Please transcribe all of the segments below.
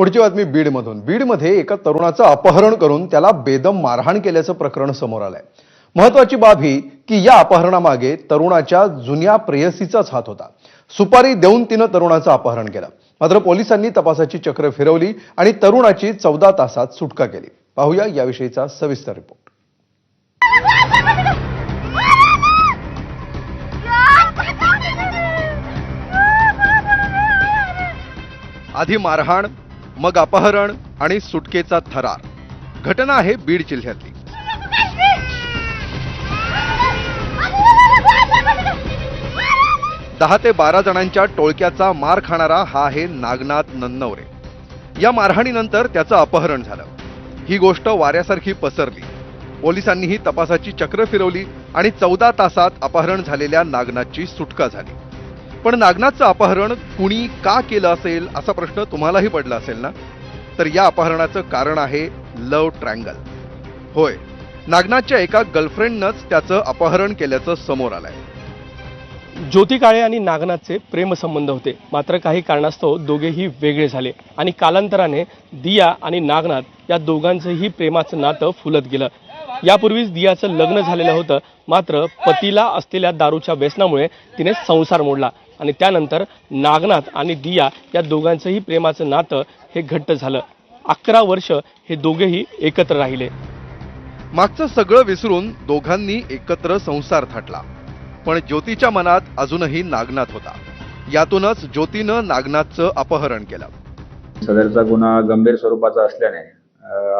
पुढची बातमी बीडमधून. बीडमध्ये एका तरुणाचं अपहरण करून त्याला बेदम मारहाण केल्याचं प्रकरण समोर आलंय. महत्वाची बाब ही की या अपहरणामागे तरुणाच्या जुन्या प्रेयसीचाच हात होता. सुपारी देऊन तिनं तरुणाचं अपहरण केलं. मात्र पोलिसांनी तपासाची चक्र फिरवली आणि तरुणाची चौदा तासात सुटका केली. पाहूया याविषयीचा सविस्तर रिपोर्ट. आधी मारहाण मग अपहरण आणि सुटकेचा थरार. घटना आहे बीड जिल्ह्यातली. दहा ते बारा जणांच्या टोळक्याचा मार खाणारा हा आहे नागनाथ नन्नवरे. या मारहाणीनंतर त्याचं अपहरण झालं. ही गोष्ट वाऱ्यासारखी पसरली. पोलिसांनीही तपासाची चक्र फिरवली आणि चौदा तासात अपहरण झालेल्या नागनाथची सुटका झाली. पण नागनाथचं अपहरण कुणी का केलं असेल असा प्रश्न तुम्हालाही पडला असेल ना? तर या अपहरणाचं कारण आहे लव ट्रँगल होय नागनाथच्या एका गर्लफ्रेंडनंच त्याचं अपहरण केल्याचं समोर आलंय. ज्योती काळे आणि नागनाथचे प्रेमसंबंध होते. मात्र काही कारणास्तव दोघेही वेगळे झाले आणि कालांतराने दिया आणि नागनाथ या दोघांचंही प्रेमाचं नातं फुलत गेलं. यापूर्वीच दियाचं लग्न झालेलं होतं. मात्र पतीला असलेल्या दारूच्या व्यसनामुळे तिने संसार मोडला आणि त्यानंतर नागनाथ आणि दिया या दोघांचंही प्रेमाचं नातं हे घट्ट झालं. अकरा वर्ष हे दोघेही एकत्र राहिले. मागचं सगळं विसरून दोघांनी एकत्र संसार थाटला. पण ज्योतीच्या मनात अजूनही नागनाथ होता. यातूनच ज्योतीनं नागनाथचं अपहरण केलं. सदरचा गुन्हा गंभीर स्वरूपाचा असल्याने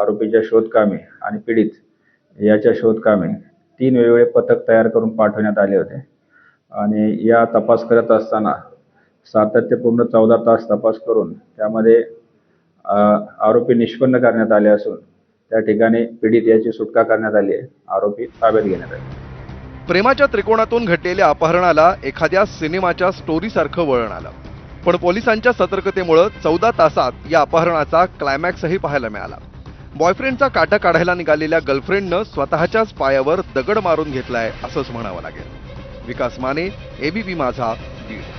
आरोपीच्या शोधकामी आणि पीडित याच्या शोधकामी तीन वेगवेगळे पथक तयार करून पाठवण्यात आले होते. आणि या तपास करत असताना सातत्यपूर्ण चौदा तास तपास करून त्यामध्ये आरोपी निष्पन्न करण्यात आले असून त्या ठिकाणी पीडित याची सुटका करण्यात आली आहे. आरोपी ताब्यात घेण्यात आले. प्रेमाच्या त्रिकोणातून घडलेल्या अपहरणाला एखाद्या सिनेमाच्या स्टोरीसारखं वळण आलं. पण पोलिसांच्या सतर्कतेमुळं चौदा तासात या अपहरणाचा क्लायमॅक्सही पाहायला मिळाला. बॉयफ्रेंडचा काटा काढायला निघालेल्या गर्लफ्रेंडनं स्वतःच्याच पायावर दगड मारून घेतलाय असंच म्हणावं लागेल. विकास माने एबीपी माझा बीड.